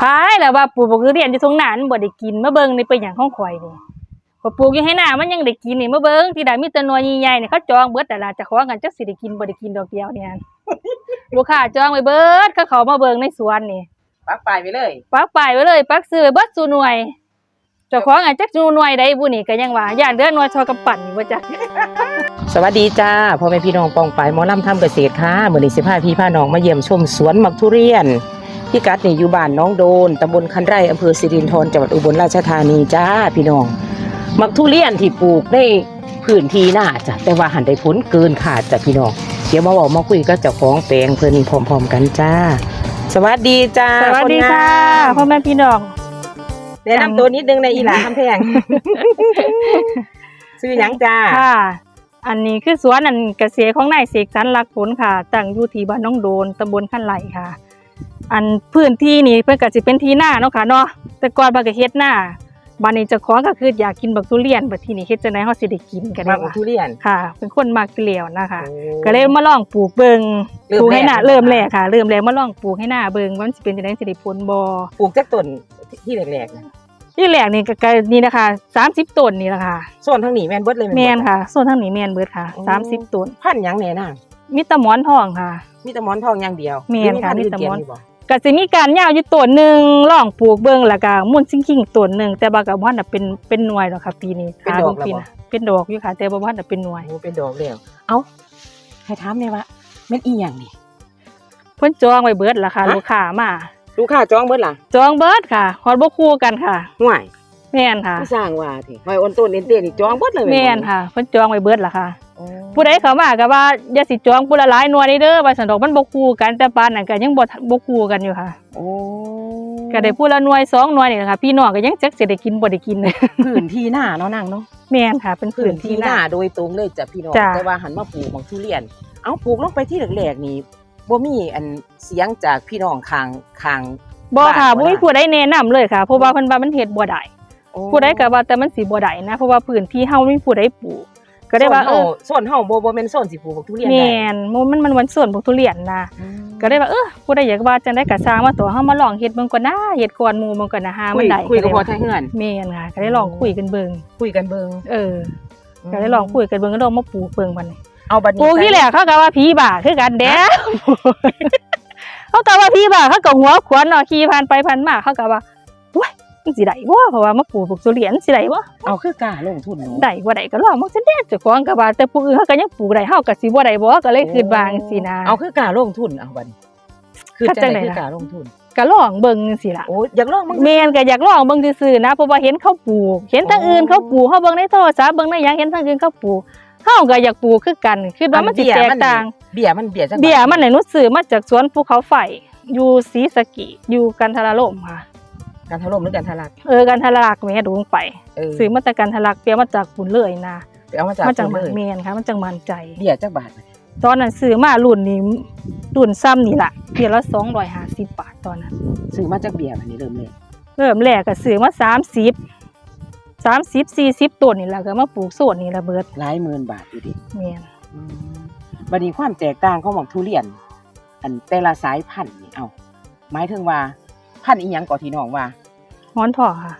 พายแล้วว่าปลูกบักทุเรียนอยู่ตรงหน้ามันบ่ได้กินมาเบิ่งนี่เป็นหยังของข่อยนี่พอปลูกอยู่ให้หน้ามันยังได้กินนี่มาเบิ่งที่ใดมีแต่หน่วยใหญ่ๆนี่เขาจองเบิดแต่ละเจะของกันจักสิได้กินบ่ได้กินดอกเดียวเนี่ยลูกค้าจองไว้เบิดเขาเขามาเบิ่งในสวนนี่ปักปลายไปเลยปักป้ายไว้เลย ปักซื้อไว้เบิดสู่หน่วยเจ้าของอันจักสู่หน่วยใดบุนี่ก็ยังว่าย่านเดือหน่วยชอกำปั่นนี่บ่จักสวัสดีจ้าพ่อแม่พี่น้องปองปายหมอลำทำเกษตรค่ะมื้อนี้สิพาพี่พาน้องมาเยี่ยมชมสวนมักทุเรียน พี่กัดนี่อยู่บ้านน้องโดนตำบลคันไร่อำเภอสิรินธรจังหวัดอุบลราชธานีจ้าพี่น้อง มักทุเรียนที่ปลูกในพื้นที่น่าจ้ะแต่ว่าหันได้ผลเกินขาดจ้ะพี่น้อง เดี๋ยวมาบอกมาคุยกับเจ้าของแปลงเพิ่นพร้อมๆกันจ้า สวัสดีจ้าสวัสดีนงามค่ะพ่อแม่พี่น้องแนะนำตัวนิดนึงในอีหลาคำแพงชื่อหยังจ้าค่ะอันนี้คือสวนอันเกษตรของนายเสกสรรลักผลค่ะตั้งอยู่ที่บ้านน้องโดนตำบลขั้นไหลค่ะ อันพื้นที่นี่เพิ่นก็สิเป็นที่หน้าเนาะค่ะเนาะแต่ก่อนเพิ่นก็เฮ็ดหน้าบ้านนี้เจ้าของก็คืออยากกินบักทุเรียนบัดทีนี้เฮ็ดจังได๋เฮาสิได้กินกันมัได้กว่าทุเรียน ค่ะ เป็นคนมักเกลียวนะคะโอ้ก็เลยมาลองปลูกเบิ่งเริ่มปลูกให้หน้าแรกเริ่มแรกค่ะ เริ่มแรกมาลองปลูกให้หน้าเบิ่งว่ามันสิเป็นจังได๋สิได้ผลบ่ปลูกจากต้นที่แรกๆนะที่แรกนี่ก็ก็นี่นะคะ30ต้นนี่ล่ะค่ะส่วนทางนี้แม่นเบิดเลยแม่นบ่ ค่ะส่วนทางนี้แม่นเบิดค่ะ30ต้นพันธุ์หยังแน่นางมีแตะหมอนทองค่ะ มีแต่หมอนทองอย่างเดียวแม่นค่ะหรือมีแต่หมอนพัธุ์อื่เกี่ยวยู่บ่ ก็สิมีการยาวอยู่ต้นหนึงลองปลูกเบิ่งแล้วก็มุ่นซิงคิงต้นหนึงแต่ว่าก็บ่ทันได้เป็นเป็นหน่วยดอกค่ะปีนี้เป็นดอกแล้วปีบ่น่ะเป็นดอกอยู่ค่ะ แต่บ่ทันได้เป็นหน่วยโอ้เป็นดอกแล้วเอ้าให้ถามแม่ว่าแม่นอีหยังนี่ เพิ่นจองไว้เบิดล่ะค่ะฮะ ลูกค้ามาลูกค้าจองเบิดล่ะจองเบิดค่ะฮอดบ่คู่กันค่ะ ห่วยแม่นค่ะ ผู้สร้างว่าติหอยอ้นต้นเอ็นเต้นี่จองเบิดเลยแม่นค่ะเพิ่นจองไว้เบิดล่ะค่ะโอ้ ผู้ใดเข้ามาก็ว่าอย่าสิจองผู้ละหลายหน่วยนี่เด้อว่าซั่นดอกมันบ่คู่กันแต่ปานนั้นก็ยังบ่บ่คู่กันอยู่ค่ะโอ้ก็ได้ผู้ละหน่วยสองหน่วยนี่แหละค่ะพี่น้องก็ยังจักสิได้กินบ่ได้กินพื้นที่หน้าเนาะนางเนาะแม่นค่ะ เป็นพื้พื้นนที่ที่หหน้าน้าโดยตรงเลยจ้ะพี่น้องจ้ะแต่ว่าหันมาปลูกบางทุเรียน เอ้าปลูกลงไปที่แรกๆนี่บ่มีอันเสียงจากพี่น้องข้างข้างบ่ค่ะบ้านบ่บ่มีได้ผู้ใดแนะนำเลยค่ะเพราะว่าเพิ่นว่ามันเฮ็ดบ่ได้โอ้ผู้ใดก็ว่าแต่มันสิบ่ได้นะเพราะว่าพื้นที่เฮาไม่มีผู้ใดปลูก ก็ได้ว่าเออส่วนเฮาบ่บ่แม่นส่วนสิปลูกบักทุเรียนได้แม่นมันมันมันส่วนพวกทุเรียนนะอืมก็ได้ว่าเออผู้ใดอยากว่าจังได๋ก็สร้างมาตัวเฮามาลองเฮ็ดเบิ่งก่อนนะเฮ็ดก่อนหมู่เบิ่งก่อนนะหาคุมัยนได้คุยกับพ่อได้ไทยเฮือนแม่นค่ะก็ได้ลองคุยกันเบิ่งคุยกันเบิ่งเออก็ได้ลองคุยกันเบิ่งก็ลองมาปลูกเบิ่งบัดนี้เอาบัดนี้ปลูกที่แหละเขาก็ว่าผีบ้าคือกันเด้เขาก็ว่าผีบ้าเขาก็หัวขวานเนาะขี่ผ่านไปผ่านมาเขาก็ว่าว้ย มันสิได้บ่เพราะว่ามาปลูกพวกทุเรียนสิได้บ่เอาคือกล้าลงทุนเนาะได้บ่ได้ก็ลองมันสิเด้เจ้าของก็ว่าแต่ผู้อื่นเขาก็ยังปลูกได้เฮาก็สิบ่ได้บ่ก็เลยคิดว่าจังซี่นะเอาคือกล้าลงทุนเอาบัดนี้คือถ้าจังจังได๋ไหนคือล่ะกล้าลงทุนก็ลองเบิ่งจังซี่ล่ะโอ้อยากลองมึงแม่นก็อยากลองเบิ่งซื่อๆนะเพราะว่าเห็นเขาปลูก เห็นทางอื่นเขาปลูกเฮาเบิ่งในโทรศัพท์เบิ่งในหยังเห็นทางอื่นเขาปลูกเฮาก็อยากปลูกคือกันคิดว่ามันสิแตกต่าง เบี้ยมันเบี้ยจังเบียร์มันไหนนุชซื้อมาจากสวนภูเขาไฟอยู่ศรีสะเกิอยู่กันทราลมค่ะ การถล่มหรือการทะลัก เออกันทราลักแม่ดูลงไปเออซื้อมาจากกันทราลักเปียมาจากปุ่นเลยนะไปเอามาจากมาจากคนมันเลยเมียนค่ะมันจังมันใจเบี้ยจักบาทตอนนั้นซื้อมารุ่นนี้รุ่นซ้ำนี่ล่ะเพียละ250บาทตอนนั้นซื้อมาจากเบี้ยบัดนี้เริ่มเลยเริ่มแรกก็ซื้อมา30 30 40ต้นนี่ล่ะก็มาปลูกโซนนี่ละเบิดหลายหมื่นบาทอยู่ดิแม่นอืมบัดนี้ความแตกต่างของหมอกทุเรียน อันแต่ละสายพันธุ์นี่เอาหมายถึงว่าพันธุ์อีหยังก่อที่น้องว่า หมอนทองค่ะ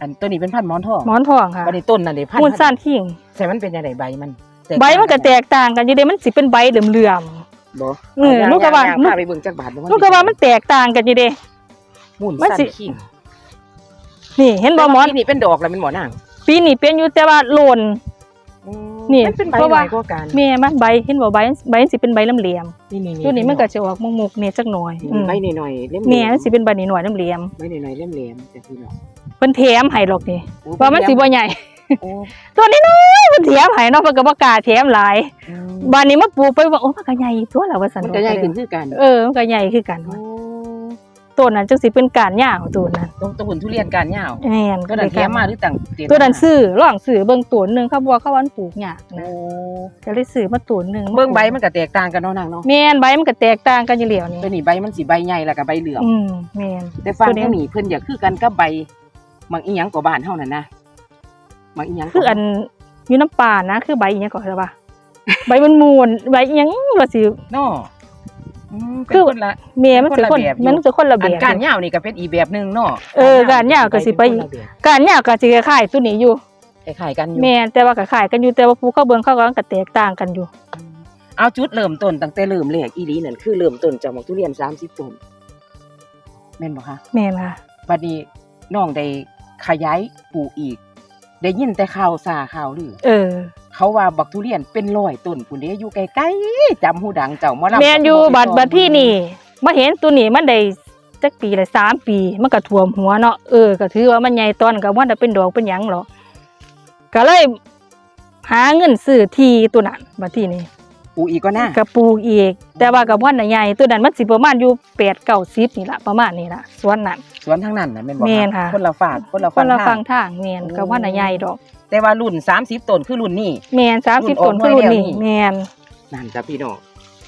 อันตัวนี้เป็นพันธุ์หมอนทองหมอนทองค่ะบัดนี้ต้นนั่นเด้พันธุ์มูลซ่านทิ้งใช่มันเป็นจังไดใบมันแตใบมันก็แตกต่างกันอยู่เด้มันสิเป็นใบเหลื่อมๆบ่เออลูกกระบะย่งๆพาไปเบิ่งจักบาทบ่ลูกก็ว่ามันแตกต่างกันอยู่เด้มูลมันสั้นสิขิงนี่เห็นบ่หมอนแต่ว่าปีนี่เป็นดอกแล้วเป็นหมอนางปีนี้เป็นอยู่แต่ว่าโลนอืม นี่มันเป็นใบเพราะหว่าน่อยกว่ากันแม่มันใบเห็นบ่ใบใบมันสิเป็นใบเหลี่ยมนี่นี่ๆตัวนี้มันก็จะออกมุกๆเนี่ยจักหน่อยอืมใบหน่อยๆเล่มแม่มันสิเป็นใบหน่อยๆเหลี่ยมใบหน่อยๆเล่มแหลมแต่พี่น้องๆเพิ่นแถมให้หรอกนี่โอ้ว่ามันสิบ่ใหญ่ โอ้ตัวนี้น้อยเพิ่นแถมให้เนาะเพิ่นก็บ่กล้าแถมหลายอืมบ้านนี้มาปลูกไปว่าโอ้มันก็ใหญ่ตัวแล้วว่าซั่นมันก็ใหญ่ขึ้นคือกัน เออมันก็ใหญ่คือกันโอ้ ต้นนั้นจังสิเป็นการยาวต้นนั้นตรงตะหุ่นทุเรียนการยาวแม่นก็ดันแถมมาหรือต่างเตรียมตัวนั้นซื้อลองซื้อเบิ่งต้นหนึงเขาบอกว่าเขาว่ามันปลูกยากโอ้นะก็เลยซื้อมาต้นหนึงเบิ่งใบมันก็แตกต่างกันเนาะนางเนาะแม่นใบมันก็แตกต่างกันอยู่แล้วนี่ตัวนี้ใบมันสิใบใหญ่แล้วก็ใบเหลืองอืมแม่น แต่ฟังตัวนี้ทางนี้เพิ่นอยากคือกันกับใบมักอีหยังกว่าบ้านเฮานั่นนะมักอีหยังกว่าคืออันอยู่น้ำป่านะ คือใบอีหยังก่อนใช่ปะ ใบมันมูนใบอีหยังว่าสิเนาะอืเป็ คืนอคนละแม่มันสิคนคนละแบบอยู่มันสิคนละแบอันบการยาวนี่ก็เป็นอีกแบบหนึงเนาะเออการยาวก็สิไปเป็นคนละแบบการยาวก็สิคล้ายๆตัวนี้อยู่คล้ายๆกันอยู่ แม่นแต่ว่าก็คล้ายกันอยู่แต่ว่าภูเขาเบิ่งเขาก็ก็แตกต่างกันอยู่ เอาจุดเริ่มต้นตั้งแต่เริ่มแรกอีหลีนั่นคือเริ่มต้นจากหมกทุเรียน30ต้นแม่นบ่คะแม่นค่ะ บัดนี้น้องได้ขยายปลูกอีก ได้ยินแต่ข่าวซาข่าวลือ เออ เขาว่าบักทุเรียนเป็นร้อยต้นพุ่นเด้อยู่ไกลๆจำหูดังเจ้ามาลำแม่นอยู่ก็บัดไปบัดที่นี่มาเห็นตัวนี้มันได้จักปีละสามปี มันก็ท่วมหัวเนาะเออก็ถือว่ามันใหญ่ตอนก็ว่าจะเป็นดอกเป็นหยังหรอกก็เลยหาเงินซื้อที่ตัวนั้นบัดที่นี่ปลูกอีกก็น่าก็ปลูกอีก แต่ว่ากับว่าน่ะใหญ่ตัวนั้นมันสิประมาณอยู่8 90นี่ล่ะประมาณนี้ล่ะสวนนั้นสวนทั้งนั้นน่ะแม่นบ่แม่นค่ะคนละฝากคนละคนละทาฟังทางแม่นกับว่าน่ะใหญ่ดอก แต่ว่ารุ่น30ต้นคือรุ่นนี้ แม่น30ต้นคือรุ่นนี้แม่นนั่นจ้ะพี่น้อง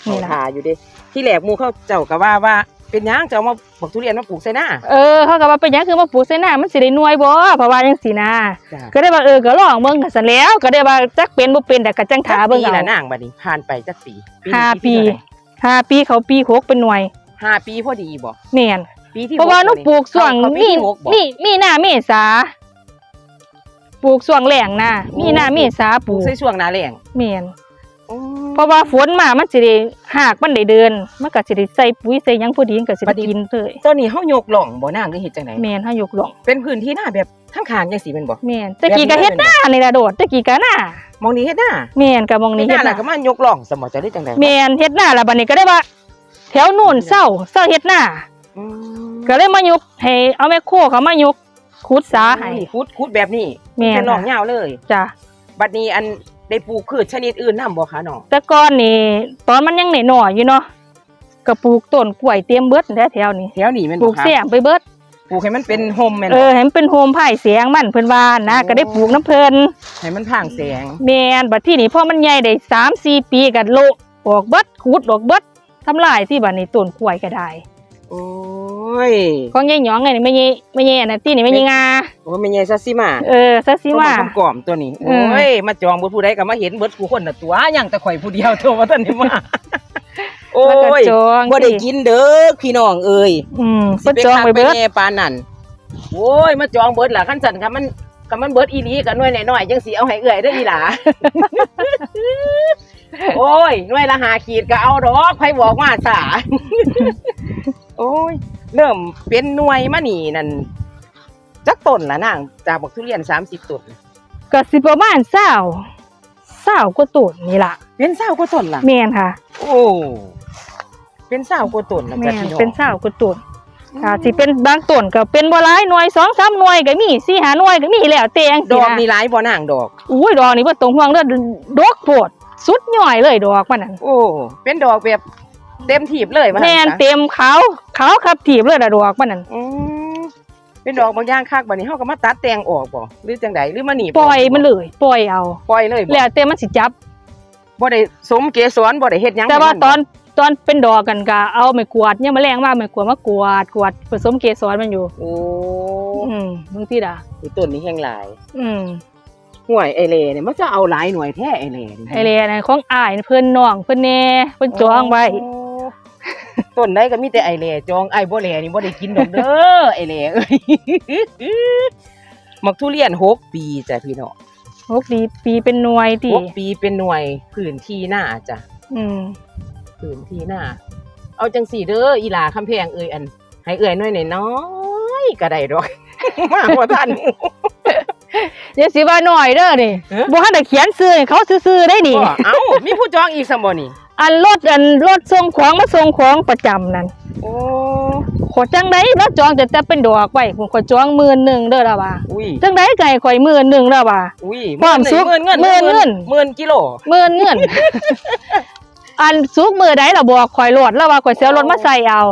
นี่เขาล่ะทาอยู่เด้ที่แหลกหมู่เขาเจ้าก็ว่าว่าเป็นหยังเจ้ามาบักทุเรียนมาปลูกใส่หน้าเออเขาก็ว่าเป็นหยังคือมาปลูกใส่หน้ามันสิได้หน่วยบ่เพราะว่าจังซี่นะจ้ะก็ได้ว่าเออก็ลองเบิ่งก็ซั่นแหล้ว ก็ได้ว่าจักเป็นบ่เป็นแต่ก็จังถาเบิ่งปีเอาละนางบัดนี้ผ่านไปจักปีนี้ห้าที่ปีเท่ไหร่ห้าปีเขาปีหกเป็นหน่วยห้าปีพอดีบ่แม่นปีที่เพราะว่าหนูหกบ่ปลูกช่วงเขาเขาปีมีที่หกบ่มีมีหน้าเมษา ปลูกช่วงแล้งนะมีหน้าเมษาปปลูลูกกใส่ช่วงหน้าแล้งแม่นเพราะว่าฝนมามันสิได้หากมันได้เดินมันก็สิได้ใส่ปุ๋ยใส่หยังพอดีมันก็สิได้กินเลยตอนนี้เฮายกหล่องบ่นางหรือเฮ็ดจังไดแม่นเฮายกหลงเป็นพื้นที่หน้าแบบทั้งคางจังซี่แม่นบ่แม่นตะกี้ก็เฮ็ดหน้านี่ล่ะโดดตะกี้ก็หน้ามองนี้เฮ็ดหน้าแม่นก็มองเฮ็นี่ดหเฮ็น้าดหแล้วน้าก็มายกหล่องสมบ่จะได้จังไดแม่นเฮ็ดหน้าแล้วบัดนี้ก็ได้ว่า แถวนู่นเศร้าเศร้าเฮ็ดหน้าอืมก็เลยมายกให้เอาแม่โคเขามายก ขุดสาให้ นี่คุดคุดแบบนี้แม่น เป็นหล่องยาวเลย จ้ะบัดนี้อันได้ปลูกพืชชนิดอื่นนํบ่คะน้องแต่ก่อนนี่ตอนมันยังหน่อยๆอยู่เนาะก็ปลูกต้นกล้วยเตรียมเบิดแถวๆนี้แถวนี้แม่นปลูบ่กคะเสียงไปเบิด ปลูกให้มันเป็นโฮมแม่นเอบ่อให้มันเป็นโฮมไผ่เสียงมันเพิ่นว่านะโอ้ก็ได้ปลูกน้ำเพิ่นให้มันพางแสงแม่นบัดที่นี่พอมันใหญ่ได้3 4ปีก็โละออกเบิดขุดออกเบิดทำลายที่บัดนี้ต้นกล้วยก็ได้ โอ้ ยของยายหยองไงนี่ไม่ใช่ไม่ใช่อันนั้นที่นี่ไม่ใช่งาโอ้แม่ใหญ่ซะสิมาเออซะสิว่าต้นกลอมๆตัวนี้เออโอ้ยมาจองเบิดผู้ใดก็มาเห็นเบิดผู้คนน่ะตัวอย่างแต่ข่อยผู้เดียวตัวว่าท่านนี่มาโอ้แล้วก็ยจองบ่ได้สิกินเด้อพี่น้องเอ้ยอืมสิเพิ่นจองคักไปเบิดแน่ปานนั่นโอ้ยมาจองเบิดล่ะคันสั่นค่ะมันก็มันเบิดอีหลีก็หน่วยน้อยๆจังสิเอาให้เอื้อยเด้ออีหล่าโอ้ยหน่วยละหาขีดก็เอาดอกไผบอกว่าสาโอ้ย เริ่มเป็นหน่วยมานี่นั่นจักต้นละนางจากบักทุเรียน30ต้นก็สิประมาณเศร้าเศร้ากว่าต้นนี่ล่ะเป็นเศร้ากว่าต้นล่ะแม่นค่ะ โอ้เป็นสาวกว่าต้นนะแม่จ๊ะนพี่น้องเป็นเศร้ากว่าต้นค่ะสิเป็นบางต้นก็เป็นบ่หลายหน่วยสองสามหน่วยก็มีสี่ห้าหน่วยก็มีแล้วแต่จังดซี่อกนะมีหลายบ่นางดอกอุ้ยดอกนี่บ่ตรงห่วงเด้อดอกโพดสุดย่อยเลยดอกมันนั่นโอ้เป็นดอกแบบ เต็มถีบเลยว่าแม่นหั่ซะเต็มขาวขาวครับถีบเลยล่ะดอกมันนั่นอืมเป็นดอกบางอย่างคักบัดนี้เฮาก็มาตัดแต่งออกบ่หรือจังใดหรือมาหนีบปล่อยมันเลยปล่อยเอาปล่อยเลยบ่แล้วแต่มันสิจับบ่ได้สมเกสรบ่ได้เฮ็ดหยังแต่ว่าให้มัตอนตอนเป็นดอกกันก็เอาไม้กวาดเนี่ยามมาแรงว่าไม้กวาดมากวาดกวาดผสมเกสรมันอยู่ โอ้อืมบางทีด่ะยต้นนี้แห้งหลาย อืมห่วยไอเลเนี่ยมันจะเอาหลายหน่วยแท้ไอเลนี่ไอเรียนของอ้ายเพิ่นน้องเพิ่นแน่เพิ่นจองไว้โอ้ ต้นใดก็มีแต่ไอเลจองไอบ่แลนี่บ่ได้กินดอกเด้อไอเลเอ้ยมักทุเรียนหกปีจ้ะพี่น้องหกปีปีเป็นหน่วยติหกปีเป็นหน่วยพื้นที่หน้าจ้ะอืมพื้นที่หน้า เอาจังสี่เด้ออีหลาคำแพงเอ้ยอัน ให้เอ้ยน้อยน้อยๆก็ได้ดอกมาบ่ทันอย่าสิว่าน้อยเด้อนี่เอ๊ะบ่ทันได้เขียนชื่อให้เขาซื่อๆได้นี่ บ่เอ้ามีผู้จองอีกซั่นบ่นี่ อันรถอันรถส่งของมาส่งของประจำนั่นโอ้ขอจังได๋เราจองแต่แต่เป็นดอกไว้ผมขอจองหมื่นหนึงเด้อล่ะว่าอุ้ยจังได๋ไก่ข่อยหมื่นหนึงแล้วว่าอุ้ยความสุขหมื่นเงินหมื่นเงินหมื่นกิโลหมื่นเงินอันสุกมือใดล่ะบอกข่อยโลดแล้วว่าข่อยสิเอารถมาใส่เอา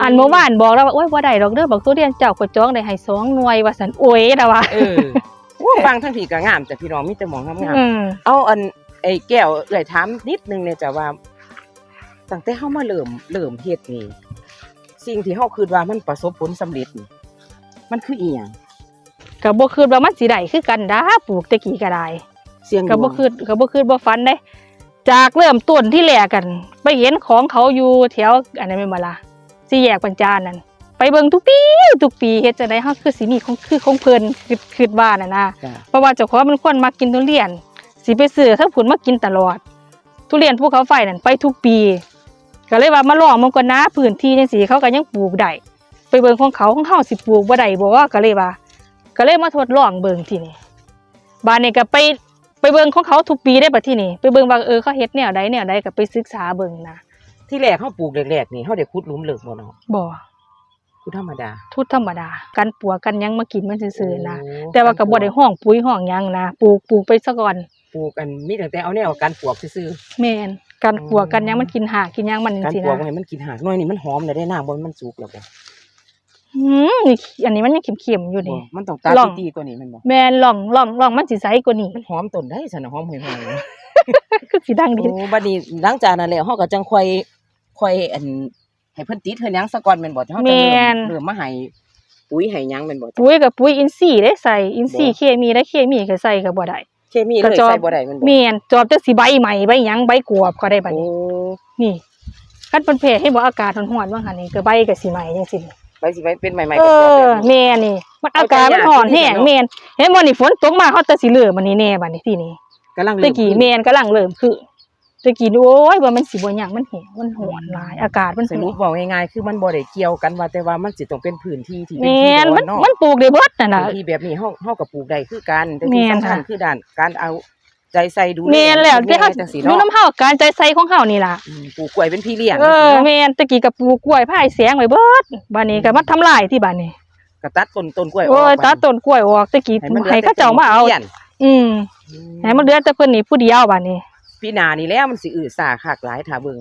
อันเมื่อวานบอกแล้วว่าโอ๊ยบ่ได้ดอกเด้อบอกตัวเรียนเจ้าข่อยจองได้ให้สองหน่วยว่าซั่นโอ้ยล่ะว่าเออโอ้ฟังทั้งทีก็งามแต่พี่น้องมีแต่หมองงามอืมๆเอาอัน ไอ้แก้วเอ้ยถามนิดนึงเนี่ยจ้ะว่าตั้งแต่เฮามาเริ่มเริ่มเฮ็ดนี่สิ่งที่เฮาคิดว่ามันประสบผลสำเร็จนี่มันคืออีหยังก็บ่คิดว่ามันสิได้คือกันดาปลูกแตะกี้ก็ได้เสียงก็บ่ดวงคิดก็บ่คิดบ่ฝันเด้จากเริ่มต้นที่แรกกัน ไปเห็นของเขาอยู่แถวอันนั้นไม่นมาละสี่แยกปัญจานนั่นไปเบิ่งทุกปีทุกปีเฮ็ดจังได๋เฮาคือสิมีของคือของเพิ่นคือคิดว่าน่ะนะจ้ะเพราะว่าเจ้าของมันคนมากินทุเรียน สิไปซื้อทั้งผุนมากินตลอด ทุเรียนภูเขาไฟนั่นไปทุกปี ก็เลยว่ามาลองมันก่อนนะพื้นที่จังซี่เขาก็ยังปลูกได้ไปเบิ่งของเขาของเฮาสิปลูกบ่ได้บ่ก็เลยว่า ก็เลยมาทดลองเบิ่งที่นี่บ้านนี้ก็ไปไปเบิ่งของเขาทุกปีได้บัดที่นี่ไปเบิ่งว่าเออเขาเฮ็ดแนวใดแนวใดก็ไปศึกษาเบิ่งนะที่แรกเฮาปลูกแรกๆนี่เฮาได้ขุดหลุมเลิกบ่เนาะบ่ขุดธรรมดา ทุดธรรมดา กันปัวกันหยังมากินมันซื่อๆนะโอ้แต่ว่าก็บ่ได้ห้องปุ๋ยห้องหยังนะปลูกปลูกไปซะก่อน ปลูกกันมีตั้งแต่เอาแนวการปลูกซื่อแม่นกันปัวอืมกันหยังมันกินหากกินหยังมันๆการจังปลูซี่กนะให้มันกินหากหน่อยนี่มันหอมได้ได้น้ำบ่มันสุกแล้วบ่อืมนี่อันนี้มันยังเค็มๆอยู่นี่บ่มันต้องตาลอง ตีๆกว่านี้แมันบ่แม่นลองลองลองมันสิใสกว่านี้ มันหอมต้นได้ซั่นน่ะหอมห่วยๆ คือสิดังดีโอ้บัดนี้หลังจากนั้นแล้วเฮาก็จังค่อยค่อยอันให้เพิ่นติดเพิ่นหยังซะก่อนแม่นบ่เฮาจะเริ่มเริ่มมาให้ปุ๋ยให้หยังแม่นบ่ปุ๋ยกับปุ๋ยอินทรีย์ได้ใส่อินทรีย์บ่ เคมีได้เคมีก็ใส่ก็บ่ได้ เคมีเลกระยจอกใส่บ่ได้แม่นบ่แม่นจอบจักสิใบใหม่ใบหยังใบกวบก็ได้บัดโอ้นี้ นี่คันเพิ่นเพให้บ่อากาศร้อนๆว่าหั่นนี่ก็ใบก็สิใหม่จังซี่ไปสิไปเป็นใหม่ๆเอก็อแบบนี้แม่นี่ มันเอาอากาศใจมันยากร้อนที่แห้งนี่เนาะแม่นเห็นบ่นี่ฝนตกมาเฮาแต่สิเหลือบัดนี้แน่บัดนี้ที่นี่กำลังตะกี้แม่นกำลังเริ่มคือ ตะกี้โอ้ยว่ามันสิบ่หยังมันแห้งมันร้อนหลายอากาศมันสรุปเว้าง่ายๆคือมันบ่ได้เกี่ยวกันว่าแต่ว่ามันสิต้องเป็นพื้นที่ที่เป็นแม่ที่นร้อมันนเนาะมันปลูกได้เบิดนั่นน่ะ พื้นที่แบบนี้เฮาเฮาก็ปลูกได้คือกันแต่แม่ที่นสำคัญค่ะ คือด้านการเอาใจใส่ดูแลแม่นแล้วที่เฮาจังซี่อยู่เนาะน้ำเฮาการใจใส่ของเฮานี่ล่ะ อืมปลูกกล้วยเป็นพี่เลี้ยงเออจังซี่แม่นตะกี้กับปลูกกล้วยพายแสงไว้เบิดบัดนี้ก็มาทำลายที่บัดนี้ก็ตัดต้นต้นกล้วยอโอ้อกยตัดต้นกล้วยออกตะกี้ให้มันหลือให้แต่เขาเจ้ามาเอาต้นลี้ยงอืมอืให้มันเหลือแต่เพิ่นนี่ผู้เดียวบัดนี้ ปีหน้านี่แล้วมันสิอือซ่าคักหลายถ้าเบิ่ง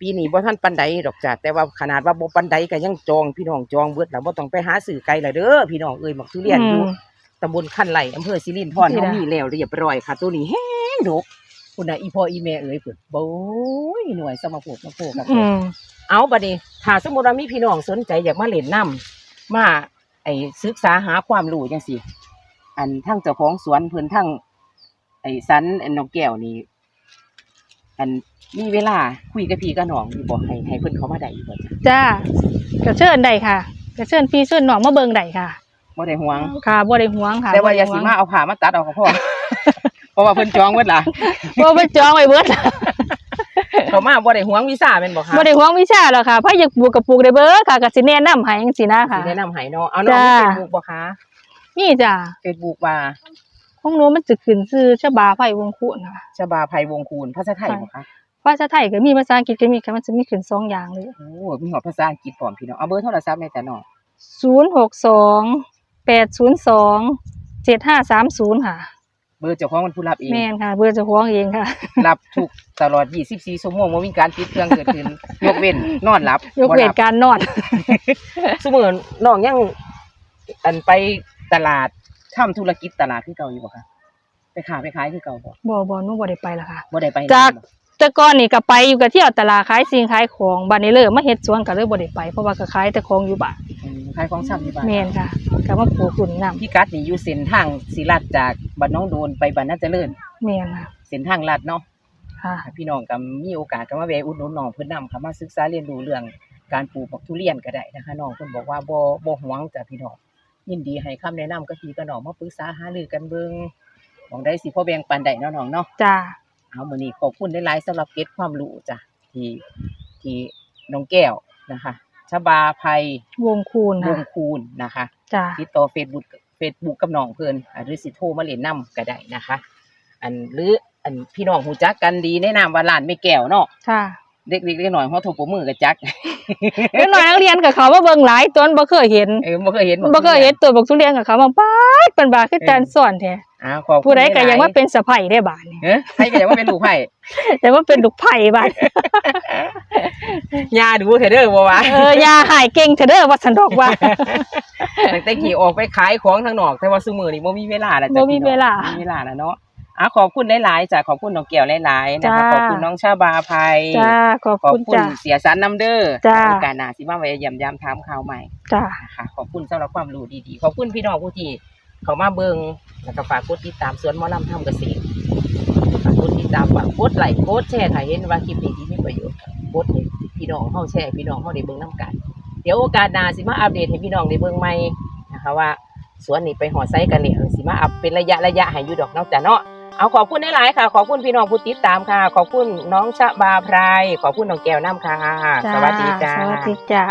ปีนี้บ่ทันปานใดดอกจ้ะแต่ว่าขนาดว่าบ่ปานใดก็ยังจองพี่น้องจองเบิดแล้วบ่ต้องไปหาซื้อไกลแล้วเด้อพี่น้องเอ้ยบักทุเรียนอยู่อืมตำบลคันไหลอำเภอสิรินธรนี่เฮาล่ะมีแล้วเรียบร้อยค่ะตัวนี้แห้งดกคุณน่ะอีพ่ออีแม่เอ้ยเพิ่นโบ้ยหน่วยสมาโพดมาโพกับอืมเอาบัดนี้ถ้าสมมุติว่ามีพี่น้องสนใจอยากมาเล่นน้ำมาไอ้ศึกษาหาความรู้จังซี่อันทั้งเจ้าของสวนเพิ่นทั้งไอ้สันอันนกแก้วนี่ อันมีเวลาคุยกับพี่กับน้องอยู่บ่ให้ให้เพิ่นเข้ามาได้อยู่บ่จ้ะจ้าก็เชิญได้ค่ะก็เชิญพี่เชิญน้องมาเบิ่งได้ค่ะบ่ได้ห่วง ค่ะบ่ได้ห่วงค่ะแต่ว่าอย่าบ่สิได้ห่วงมาเอาผ้ามาตัดเอาก็พอเพราะว่าเพิ่นจองเบิดล่ะบ่ไปจองไว้เบิดเขามาบ่ได้ห่วงวีซ่าแม่นบ่คะบ่ได้ห่วงวิชาหรอกค่ะพาอยากปลูกก็ปลูกได้เบิดค่ะก็สิแนะนำให้จังซี่นะสิค่ะแนะนำให้เนาะเอาน้องจ้ามี Facebook บ่คะนี่จ้ะ Facebook ว่า ของหนูมันจะขึ้นชื่อชบาไฟวงคูณค่ะชบาภัยวงคูณภาษาไทยบ่คะภาษาไทยก็มีภาษาอังกฤษก็มีค่ะมันจะมีขึ้นสองอย่างเลยโอ้มีหอดภาษาอังกฤษพร้อมพี่น้องเอาเบอร์โทรศัพท์ในแต่น้อง062 802 7530ค่ะ เบอร์เจ้าของมันผู้รับเอง แม่นค่ะ เบอร์เจะฮ้าของเองค่ะ รับทุกตลอด 24ชั่วโมงบ่มีการปิดเครื่องเกิดขึ้น ยกเว้นนอนหลับยกเว้นการนอนซุมื้อน้องยังอันไปตลาด ทำธุรกิจตลาดคือเก่าอยู่บ่คะไปขายไปขายคือเก่าบ่บ่บ่หนูบ่ได้ไปละค่ะ บ่ได้ไปจากบ่แต่ก่อนนี่ก็ไปอยู่กับเที่ยวตลาดขายสิ่งขายของบัดนี้เลิกมาเฮ็ดสวนก็เลยบ่ได้ไปเพราะว่าก็ขายแต่ของอยู่บ้านอืมขายของซ้ำอยู่บ้านแม่นค่ะก็มาปลูกหุ่นนํพี่กัดนี่อยู่เส้นทางศิลัดจากบ้านน้องโดนไปบ้านนาเจริญแม่นค่ะเส้นทางลัดเนาะ ค่ะถ้าพี่น้องก็มีโอกาสก็มาแวะอุดหนุนน้องเพิ่นนำค่ะมาศึกษาเรียนรู้เรื่องการปลูกบักทุเรียนก็ได้นะคะน้องเพิ่นบอกว่าบ่บ่หวงจ้ะพี่น้อง ยินดีให้คำแนะนำกับพี่กับน้องมาปรึกษาหารือกันเบิ่งหมองได้สิพ่อแบ่งปันได้เนาะน้องเนาะจ้าเอามื้อนี้ขอบคุณหลายๆสำหรับเก็บความรู้จ้ะที่ที่น้องแก้วนะคะชบาภัยวงคูณวค่ะงคูณนะคะจ้าติดต่อ Facebook Facebook กับน้องเพิ่นอ่าหรือสิโทรมาเล่นนํก็ได้นะคะ อันหรืออันพี่น้องฮู้จักกันดีแนะนำว่าร้านไม่แก้วเนาะค่ะ เด็กๆน้อยๆเฮาโทรปรบมือก็จักเด็กน้อยนักเรียนกับเขามาเบิ่งหลายตนบ่เคยเห็นเออบ่เคยเห็นบ่เคยเห็นตัวบักทุเรียนกับเขามาป๊าดเป็นบาคือการสอนแท้อ่าขอบคุณผู้ใดก็หลยังว่าเป็นสะใภ้ได้บาดนี่เอ้อใครก็ยังว่าเป็นลูกไผ่แต่ว่าเป็นลูกไผ่บาดยาดูเถอะเด้อบ่ว่าเออยาหายเก่งเถอะเด้อว่าสันดอกว่าตั้งแต่กี่ออกไปขายของทางนอก แต่ว่าซุมื้อนี้บ่มีเวลาแล้วจ้ะบ่มีพี่น้องเวลาบ่มีเวลาแล้วเนาะ อะขอบคุณหลายๆจ้ะขอบคุณน้องเกี่ยวหลายๆนะคะขอบคุณน้องชาบาภัยจ้าขอบคุณจ้ะเสียสันน้ำเด้อจ้า โอกาสหน้าสิมาไว้ยี่ยมยถามข่าวใหม่ จ้า นะคะขอบคุณสำหรับความรู้ดีๆ ขอบคุณพี่น้องผู้ที่เขามาเบิงแล้วก็ฝากกดติดตามสวนมอลำทำเกษตรฝากกดติดตามฝากกดไลค์กดแชร์ถ้าเห็นว่าคลิปนี้ที่มีประโยชน์กดให้พี่น้องเข้าแชร์พี่น้องเข้าได้เบิ่งน้ำกัน เดี๋ยวโอกาสหน้าสิมาอัปเดตให้พี่น้องได้เบิ่งใหม่นะคะว่าสวนนี้ไปหอไซกันเนี่ยสิมาอัปเป็นระยะระยะให้ยูดอกนอกจากเนาะ เอาขอบคุณหลายค่ะ ขอบคุณพี่น้องผู้ติดตามค่ะ ขอบคุณน้องชะบาพรายขอบคุณน้องแก้วน้ำค่ะ สวัสดีจ้า สวัสดีจ้า